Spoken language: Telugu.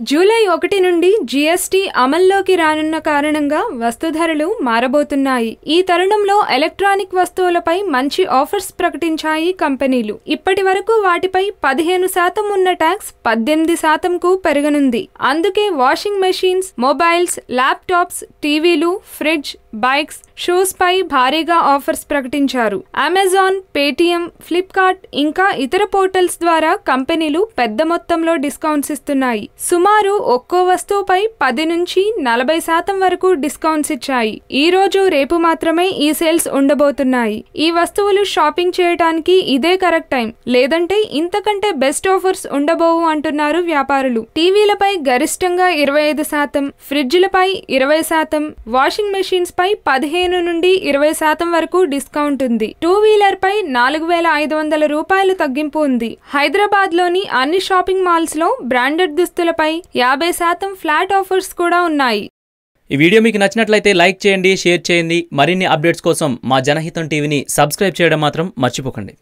జూలై ఒకటి నుండి జీఎస్టీ అమల్లోకి రానున్న కారణంగా వస్తు ధరలు మారబోతున్నాయి. ఈ తరుణంలో ఎలక్ట్రానిక్ వస్తువులపై మంచి ఆఫర్స్ ప్రకటించాయి కంపెనీలు. ఇప్పటి వరకు వాటిపై పదిహేను శాతం ఉన్న ట్యాక్స్ పద్దెనిమిది శాతంకు పెరగనుంది. అందుకే వాషింగ్ మెషిన్స్ మొబైల్స్ ల్యాప్టాప్స్ టీవీలు ఫ్రిడ్జ్ బైక్స్ షూస్ పై భారీగా ఆఫర్స్ ప్రకటించారు. అమెజాన్ పేటిఎం ఫ్లిప్కార్ట్ ఇంకా ఇతర పోర్టల్స్ ద్వారా కంపెనీలు పెద్ద మొత్తంలో డిస్కౌంట్స్ ఇస్తున్నాయి. సుమారు ఒక్కో వస్తువుపై పది నుంచి నలభై శాతం వరకు డిస్కౌంట్స్ ఇచ్చాయి. ఈ రోజు రేపు మాత్రమే ఈ సేల్స్ ఉండబోతున్నాయి. ఈ వస్తువులు షాపింగ్ చేయడానికి ఇదే కరెక్ట్ టైం. లేదంటే ఇంతకంటే బెస్ట్ ఆఫర్స్ ఉండబోవు అంటున్నారు వ్యాపారులు. టీవీలపై గరిష్టంగా ఇరవై ఐదు శాతం ఫ్రిడ్జ్లపై ఇరవై శాతం వాషింగ్ మెషిన్స్ పై పదిహేను నుండి ఇరవై శాతం వరకు డిస్కౌంట్ ఉంది. టూ వీలర్ పై నాలుగు వేల ఐదు వందల రూపాయలు తగ్గింపు ఉంది. హైదరాబాద్లోని అన్ని షాపింగ్ మాల్స్లో బ్రాండెడ్ దుస్తులపై యాభై శాతం ఫ్లాట్ ఆఫర్స్ కూడా ఉన్నాయి. ఈ వీడియో మీకు నచ్చినట్లయితే లైక్ చేయండి షేర్ చేయండి. మరిన్ని అప్డేట్స్ కోసం మా జనహితం టీవీని సబ్స్క్రైబ్ చేయడం మాత్రం మర్చిపోకండి.